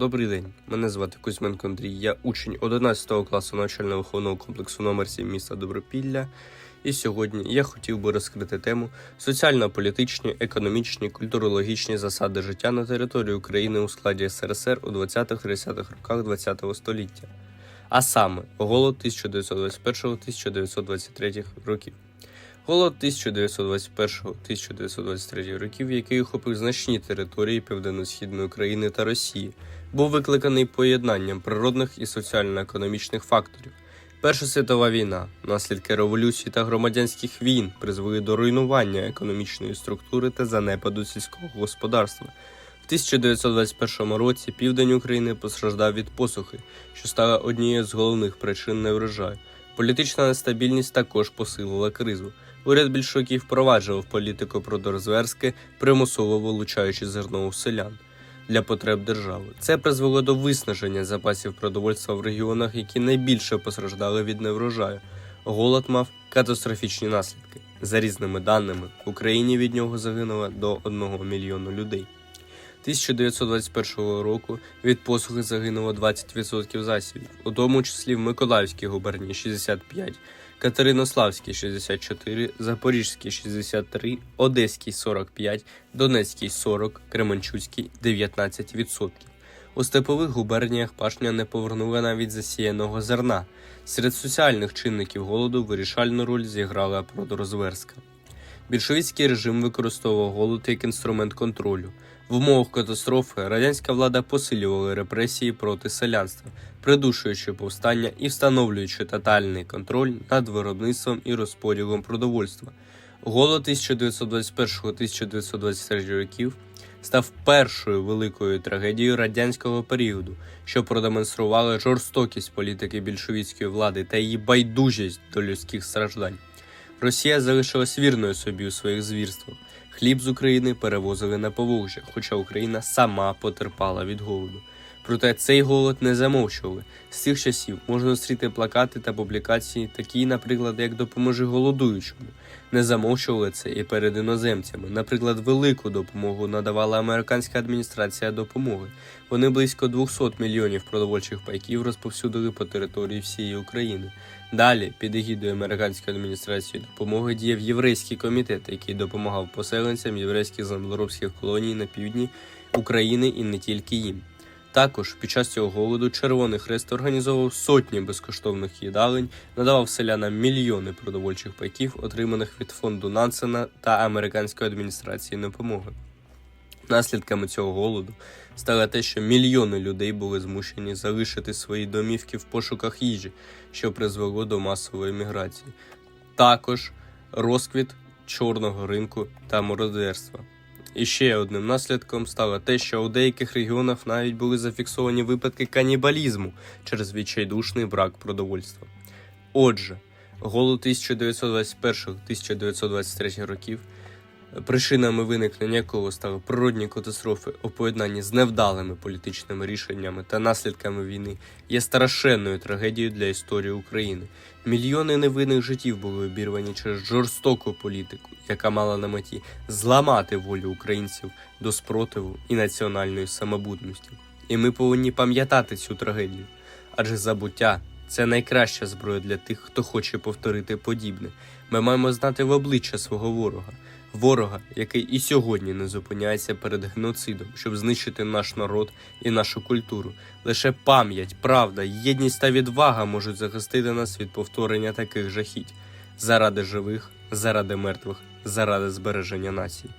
Добрий день. Мене звати Кузьменко Андрій. Я учень 11 класу навчально-виховного комплексу номер 7 міста Добропілля. І сьогодні я хотів би розкрити тему соціально-політичні, економічні, культурологічні засади життя на території України у складі СРСР у 20-30-х роках ХХ століття. А саме голод 1921-1923 років. Голод 1921-1923 років, який охопив значні території Південно-Східної України та Росії, був викликаний поєднанням природних і соціально-економічних факторів. Перша світова війна, наслідки революції та громадянських війн призвели до руйнування економічної структури та занепаду сільського господарства. В 1921 році південь України постраждав від посухи, що стала однією з головних причин неврожаю. Політична нестабільність також посилила кризу. Уряд більшовиків впроваджував політику продорозверське, примусово вилучаючи зерно у селян для потреб держави. Це призвело до виснаження запасів продовольства в регіонах, які найбільше постраждали від неврожаю. Голод мав катастрофічні наслідки. За різними даними, в Україні від нього загинуло до 1 мільйону людей. 1921 року від посухи загинуло 20% засібів, у тому числі в Миколаївській губернії 65, Катеринославській 64, Запорізький 63, Одеський 45, Донецький 40, Кременчуцький 19%. У степових губерніях пашня не повернула навіть засіяного зерна. Серед соціальних чинників голоду вирішальну роль зіграла продорозверська. Більшовицький режим використовував голод як інструмент контролю. В умовах катастрофи радянська влада посилювала репресії проти селянства, придушуючи повстання і встановлюючи тотальний контроль над виробництвом і розподілом продовольства. Голод 1921-1923 років став першою великою трагедією радянського періоду, що продемонструвала жорстокість політики більшовицької влади та її байдужість до людських страждань. Росія залишилась вірною собі у своїх звірствах. Хліб з України перевозили на Поволжя, хоча Україна сама потерпала від голоду. Проте цей голод не замовчували. З цих часів можна зустріти плакати та публікації, такі, наприклад, як допоможи голодуючому. Не замовчували це і перед іноземцями. Наприклад, велику допомогу надавала американська адміністрація допомоги. Вони близько 200 мільйонів продовольчих пайків розповсюдили по території всієї України. Далі, під егідою американської адміністрації допомоги діяв єврейський комітет, який допомагав поселенцям єврейських землеробських колоній на півдні України і не тільки їм. Також під час цього голоду Червоний Хрест організовував сотні безкоштовних їдалень, надавав селянам мільйони продовольчих пайків, отриманих від фонду Нансена та американської адміністрації допомоги. Наслідками цього голоду стало те, що мільйони людей були змушені залишити свої домівки в пошуках їжі, що призвело до масової міграції. Також розквіт чорного ринку та мародерства. І ще одним наслідком стало те, що у деяких регіонах навіть були зафіксовані випадки канібалізму через відчайдушний брак продовольства. Отже, голод 1921-1923 років, причинами виникнення якого стали природні катастрофи у поєднанні з невдалими політичними рішеннями та наслідками війни, є страшенною трагедією для історії України. Мільйони невинних життів були обірвані через жорстоку політику, яка мала на меті зламати волю українців до спротиву і національної самобутності. І ми повинні пам'ятати цю трагедію, адже забуття це найкраща зброя для тих, хто хоче повторити подібне. Ми маємо знати в обличчя свого ворога, ворога, який і сьогодні не зупиняється перед геноцидом, щоб знищити наш народ і нашу культуру. Лише пам'ять, правда, єдність та відвага можуть захистити нас від повторення таких жахіть заради живих, заради мертвих, заради збереження нації.